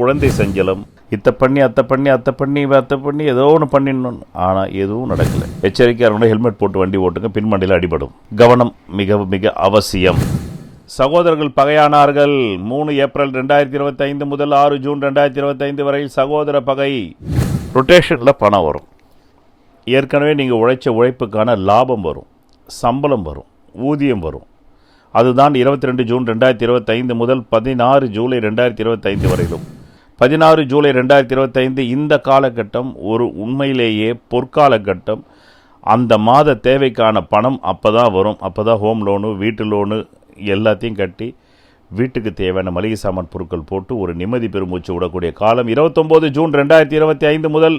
குழந்தை சஞ்சலம் இத்தை பண்ணி அத்தை பண்ணி அத்தை பண்ணி அத்தை பண்ணி ஏதோ ஒன்று பண்ணிடணும். ஆனால் எதுவும் நடக்கலை. எச்சரிக்கையாக இருக்கணும் ஹெல்மெட் போட்டு வண்டி ஓட்டுங்க பின்மண்டியில் அடிபடும். கவனம் மிக மிக அவசியம். சகோதரர்கள் பகையானார்கள். மூணு ஏப்ரல் ரெண்டாயிரத்தி இருபத்தைந்து முதல் ஆறு ஜூன் ரெண்டாயிரத்தி இருபத்தைந்து வரை சகோதர பகை. ரொட்டேஷனில் பணம் வரும். ஏற்கனவே நீங்கள் உழைச்ச உழைப்புக்கான லாபம் வரும். சம்பளம் வரும். ஊதியம் வரும். அதுதான் இருபத்தி ரெண்டு ஜூன் ரெண்டாயிரத்தி இருபத்தைந்து முதல் பதினாறு ஜூலை ரெண்டாயிரத்தி இருபத்தைந்து வரையிலும். பதினாறு ஜூலை ரெண்டாயிரத்தி இருபத்தைந்து இந்த காலகட்டம் ஒரு உண்மையிலேயே பொற்காலகட்டம். அந்த மாத தேவைக்கான பணம் அப்போ தான் வரும். அப்போ தான் ஹோம் லோனு வீட்டு லோனு எல்லாத்தையும் கட்டி வீட்டுக்கு தேவையான மளிகை சாமான் பொருட்கள் போட்டு ஒரு நிம்மதி பெருமூச்சு விடக்கூடிய காலம். இருபத்தொம்போது ஜூன் ரெண்டாயிரத்தி இருபத்தி ஐந்து முதல்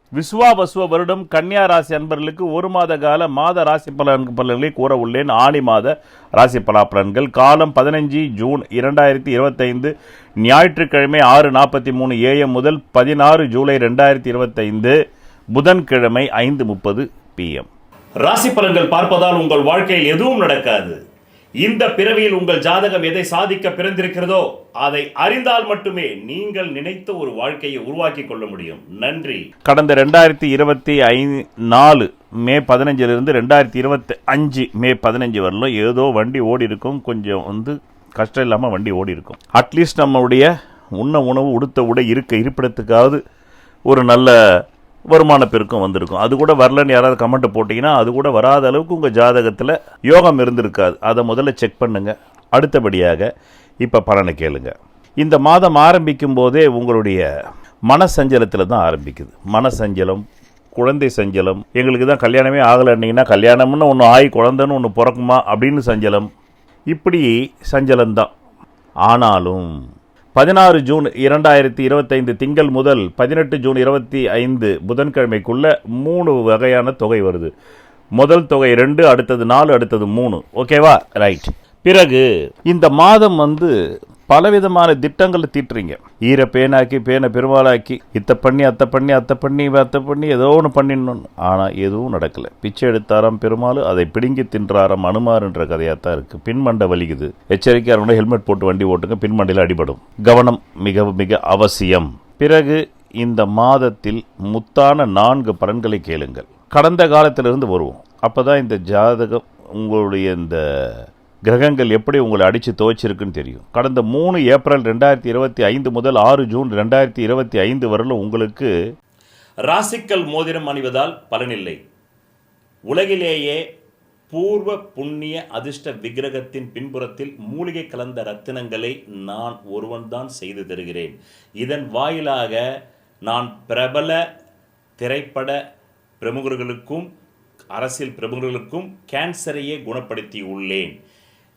விஸ்வாபஸ்வ வருடம் கன்னியா ராசி அன்பர்களுக்கு ஒரு மாத கால மாத ராசி பலன் பலன்களை கூற உள்ளேன். ஆணி மாத ராசி பலாபலன்கள். காலம் பதினஞ்சு ஜூன் இரண்டாயிரத்தி இருபத்தைந்து. ஞாயிற்றுக்கிழமை ஆறு நாற்பத்தி மூணு ஏஎம் முதல் பதினாறு ஜூலை ரெண்டாயிரத்தி இருபத்தைந்து. புதன்கிழமை ஐந்து முப்பது பிஎம் ராசி பலன்கள் பார்ப்பதால் உங்கள் வாழ்க்கையில் எதுவும் நடக்காது. இந்த பிறவியில் உங்கள் ஜாதகம் எதை சாதிக்க பிறந்திருக்கிறதோ அதை அறிந்தால் மட்டுமே நீங்கள் நினைத்த ஒரு வாழ்க்கையை உருவாக்கி கொள்ள முடியும். நன்றி. கடந்த ரெண்டாயிரத்தி இருபத்தி ஐ நாலு மே பதினஞ்சிலிருந்து ரெண்டாயிரத்தி இருபத்தி அஞ்சு மே பதினஞ்சு வரலும் ஏதோ வண்டி ஓடி இருக்கும். கொஞ்சம் வந்து கஷ்டம் இல்லாமல் வண்டி ஓடி இருக்கும். அட்லீஸ்ட் நம்மளுடைய உண்ண உணவு உடுத்த உடை இருக்க இருப்பிடத்துக்காவது ஒரு நல்ல வருமான பெருக்கம் வந்திருக்கும். அது கூட வரலன்னு யாராவது கமெண்ட் போட்டிங்கன்னா அது கூட வராத அளவுக்கு உங்கள் ஜாதகத்தில் யோகம் இருந்திருக்காது. அதை முதல்ல செக் பண்ணுங்கள் அடுத்தபடியாக இப்போ பலனை கேளுங்க. இந்த மாதம் ஆரம்பிக்கும் போதே உங்களுடைய மனசஞ்சலத்தில் தான் ஆரம்பிக்குது. மனசஞ்சலம் குழந்தை சஞ்சலம் எங்களுக்கு தான் கல்யாணமே ஆகலைன்னீங்கன்னா கல்யாணம்னு ஒன்று ஆகி குழந்தைன்னு ஒன்று பிறக்குமா அப்படின்னு சஞ்சலம். இப்படி சஞ்சலம் தான் ஆனாலும் பதினாறு ஜூன் இரண்டாயிரத்தி இருபத்தைந்து திங்கள் முதல் பதினெட்டு ஜூன் இருபத்தி ஐந்து புதன்கிழமைக்குள்ள மூணு வகையான தொகை வருது. முதல் தொகை ரெண்டு அடுத்தது நாலு அடுத்தது மூணு. ஓகேவா ரைட் பிறகு இந்த மாதம் வந்து பலவிதமான திட்டங்களை தீட்டுறீங்க. ஈர பேனாக்கி பேனை பெருமாளாக்கி இத்தை பண்ணி அத்தை பண்ணி அத்தை பண்ணி அத்தை பண்ணி ஏதோ ஒன்று பண்ணிடணும் ஆனால் எதுவும் நடக்கலை. பிச்சை எடுத்தாராம் பெருமாள் அதை பிடுங்கி தின்றாராம் அனுமார்ன்ற கதையாக தான் இருக்குது பின்மண்டை வலிக்குது. எச்சரிக்கையாக இருக்கணும் ஹெல்மெட் போட்டு வண்டி ஓட்டுங்க பின்மண்டையில் அடிபடும். கவனம் மிக மிக அவசியம். பிறகு இந்த மாதத்தில் முத்தான நான்கு பலன்களை கேளுங்கள். கடந்த காலத்திலிருந்து வருவோம். அப்போ தான் இந்த ஜாதகம் உங்களுடைய இந்த கிரகங்கள் எப்படி உங்களை அடித்து துவைச்சிருக்குன்னு தெரியும். கடந்த மூணு ஏப்ரல் ரெண்டாயிரத்தி இருபத்தி ஐந்து முதல் ஆறு ஜூன் ரெண்டாயிரத்தி இருபத்தி ஐந்து வரலும் உங்களுக்கு ராசிக்கல் மோதிரம் அணிவதால் பலனில்லை. உலகிலேயே பூர்வ புண்ணிய அதிர்ஷ்ட விக்கிரகத்தின் பின்புறத்தில் மூலிகை கலந்த ரத்தினங்களை நான் ஒருவன்தான் செய்து தருகிறேன். இதன் வாயிலாக நான் பிரபல திரைப்பட பிரமுகர்களுக்கும் அரசியல் பிரமுகர்களுக்கும் கேன்சரையே குணப்படுத்தி உள்ளேன்.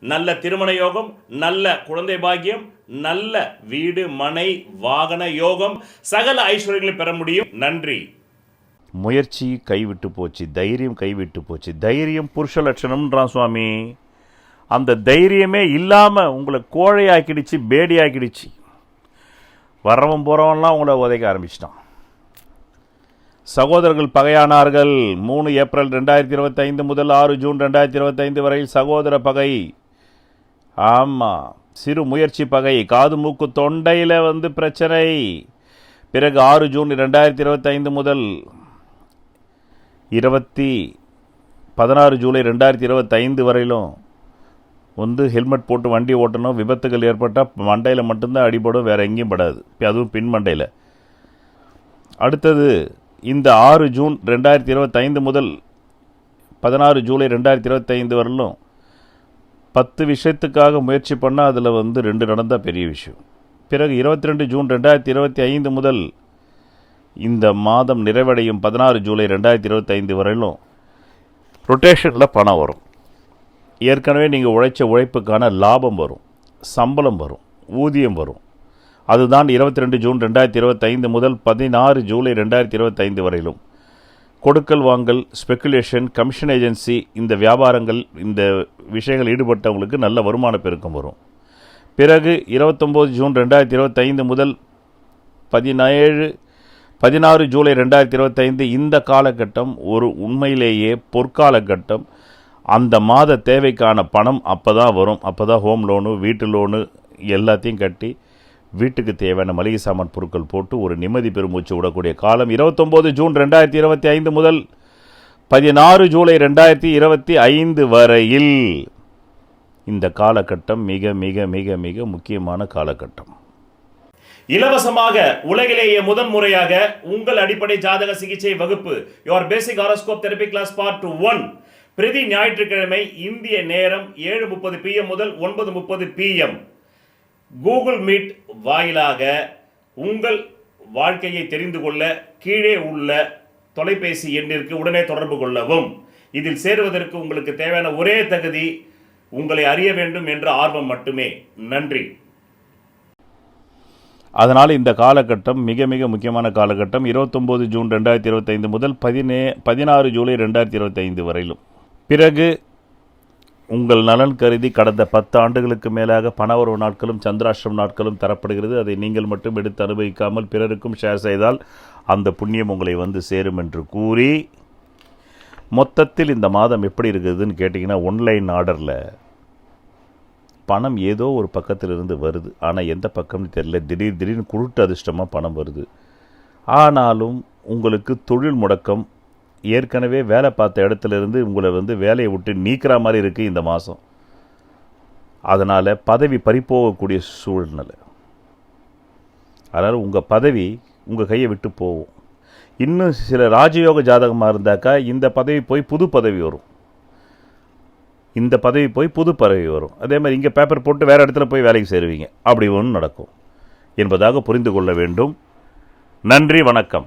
நல்ல திருமண யோகம் நல்ல குழந்தை பாக்கியம் நல்ல வீடு மனை வாகன யோகம். சகல ஐஸ்வர்யங்களை பெற முடியும். நன்றி. முயற்சி கைவிட்டு போச்சு தைரியம் கைவிட்டு போச்சு. தைரியம் புருஷ லட்சணம்ன்றான் சுவாமி. அந்த தைரியமே இல்லாமல் உங்களை கோழையாக்கிடுச்சு பேடியாக்கிடுச்சு. வர்றவன் போகிறவன்லாம் உங்களை உதைக்க ஆரம்பிச்சிட்டான். சகோதரர்கள் பகையானார்கள். மூணு ஏப்ரல் ரெண்டாயிரத்தி இருபத்தைந்து முதல் ஆறு ஜூன் ரெண்டாயிரத்தி இருபத்தைந்து வரையில் சகோதர பகை ஆமாம் சிறு முயற்சி பகை. காது மூக்கு தொண்டையில் வந்து பிரச்சனை. பிறகு ஆறு ஜூன் ரெண்டாயிரத்தி இருபத்தைந்து முதல் இருபத்தி பதினாறு ஜூலை ரெண்டாயிரத்தி இருபத்தைந்து வரையிலும் வந்து ஹெல்மெட் போட்டு வண்டி ஓட்டணும். விபத்துகள் ஏற்பட்டால் மண்டையில் மட்டும்தான் அடிபடும். வேறு எங்கேயும் படாது. அதுவும் பின் மண்டையில். அடுத்தது இந்த ஆறு ஜூன் ரெண்டாயிரத்தி இருபத்தைந்து முதல் பதினாறு ஜூலை ரெண்டாயிரத்தி இருபத்தைந்து வரலும் பத்து விஷயத்துக்காக முயற்சி பண்ணால் அதில் வந்து ரெண்டு நடந்தால் பெரிய விஷயம். பிறகு இருபத்தி ரெண்டு ஜூன் ரெண்டாயிரத்தி இருபத்தி ஐந்து முதல் இந்த மாதம் நிறைவடையும் பதினாறு ஜூலை ரெண்டாயிரத்தி இருபத்தைந்து வரையிலும் ரொட்டேஷனில் பணம் வரும். ஏற்கனவே நீங்கள் உழைச்ச உழைப்புக்கான லாபம் வரும். சம்பளம் வரும். ஊதியம் வரும். அதுதான் இருபத்தி ரெண்டு ஜூன் ரெண்டாயிரத்தி இருபத்தைந்து முதல் பதினாறு ஜூலை ரெண்டாயிரத்தி இருபத்தைந்து வரையிலும். கொடுக்கல் வாங்கல் ஸ்பெக்குலேஷன் கமிஷன் ஏஜென்சி இந்த வியாபாரங்கள் இந்த விஷயங்கள் ஈடுபட்டவங்களுக்கு நல்ல வருமான பெருக்கம் வரும். பிறகு இருபத்தொம்போது ஜூன் ரெண்டாயிரத்தி இருபத்தைந்து முதல் பதினேழு பதினாறு ஜூலை ரெண்டாயிரத்தி இருபத்தைந்து இந்த காலகட்டம் ஒரு உண்மையிலேயே பொற்காலகட்டம். அந்த மாத தேவைக்கான பணம் அப்போ தான் வரும். அப்போ தான் ஹோம் லோனு வீட்டு லோனு எல்லாத்தையும் கட்டி வீட்டுக்கு தேவையான மளிகை சாமான் பொருட்கள் போட்டு ஒரு நிம்மதி பெருமூச்சு விடக்கூடிய காலம் இருபத்தொம்போது ஜூன் ரெண்டாயிரத்தி இருபத்தி ஐந்து முதல் பதினாறு ஜூலை ரெண்டாயிரத்தி இருபத்தி ஐந்து வரையில். இந்த காலகட்டம் மிக மிக மிக மிக முக்கியமான காலகட்டம். இலவசமாக உலகிலேயே முதன் முறையாக உங்கள் அடிப்படை ஜாதக சிகிச்சை வகுப்பு your basic horoscope therapy class part one பிரதி ஞாயிற்றுக்கிழமை இந்திய நேரம் ஏழு முப்பது பிஎம் முதல் ஒன்பது முப்பது பிஎம் கூகுள் மீட் வாயிலாக உங்கள் வாழ்க்கையை தெரிந்து கொள்ள கீழே உள்ள தொலைபேசி எண்ணிற்கு உடனே தொடர்பு கொள்ளவும். இதில் சேருவதற்கு உங்களுக்கு தேவையான ஒரே தகுதி உங்களை அறிய வேண்டும் என்ற ஆர்வம் மட்டுமே. நன்றி. அதனால் இந்த காலகட்டம் மிக மிக முக்கியமான காலகட்டம். இருபத்தொம்போது ஜூன் ரெண்டாயிரத்தி இருபத்தைந்து முதல் பதினே பதினாறு ஜூலை ரெண்டாயிரத்தி இருபத்தைந்து வரையிலும். பிறகு உங்கள் நலன் கருதி கடந்த பத்து ஆண்டுகளுக்கு மேலாக பணவரவு நாட்களும் சந்திராஷ்டிரம் நாட்களும் தரப்படுகிறது. அதை நீங்கள் மட்டும் எடுத்து அனுபவிக்காமல் பிறருக்கும் ஷேர் செய்தால் அந்த புண்ணியம் உங்களை வந்து சேரும் என்று கூறி மொத்தத்தில் இந்த மாதம் எப்படி இருக்குதுன்னு கேட்டிங்கன்னா ஒன்லைன் ஆர்டரில் பணம் ஏதோ ஒரு பக்கத்திலிருந்து வருது. ஆனால் எந்த பக்கம்னு தெரியல. திடீர் திடீர்னு குருட்டு அதிர்ஷ்டமாக பணம் வருது. ஆனாலும் உங்களுக்கு தொழில் முடக்கம் ஏற்கனவே வேலை பார்த்த இடத்துல இருந்து உங்களை வந்து வேலையை விட்டு நீக்கிற மாதிரி இருக்குது இந்த மாதம் அதனால் பதவி பறிப்போகக்கூடிய சூழ்நிலை. அதனால் உங்கள் பதவி உங்கள் கையை விட்டு போகும். இன்னும் சில ராஜயோக ஜாதகமாக இருந்தாக்கா இந்த பதவி போய் புது பதவி வரும். இந்த பதவி போய் புது பதவி வரும். அதே மாதிரி இங்கே பேப்பர் போட்டு வேறு இடத்துல போய் வேலைக்கு சேருவீங்க. அப்படி ஒன்று நடக்கும். என்பதாக புரிந்து கொள்ள வேண்டும். நன்றி வணக்கம்.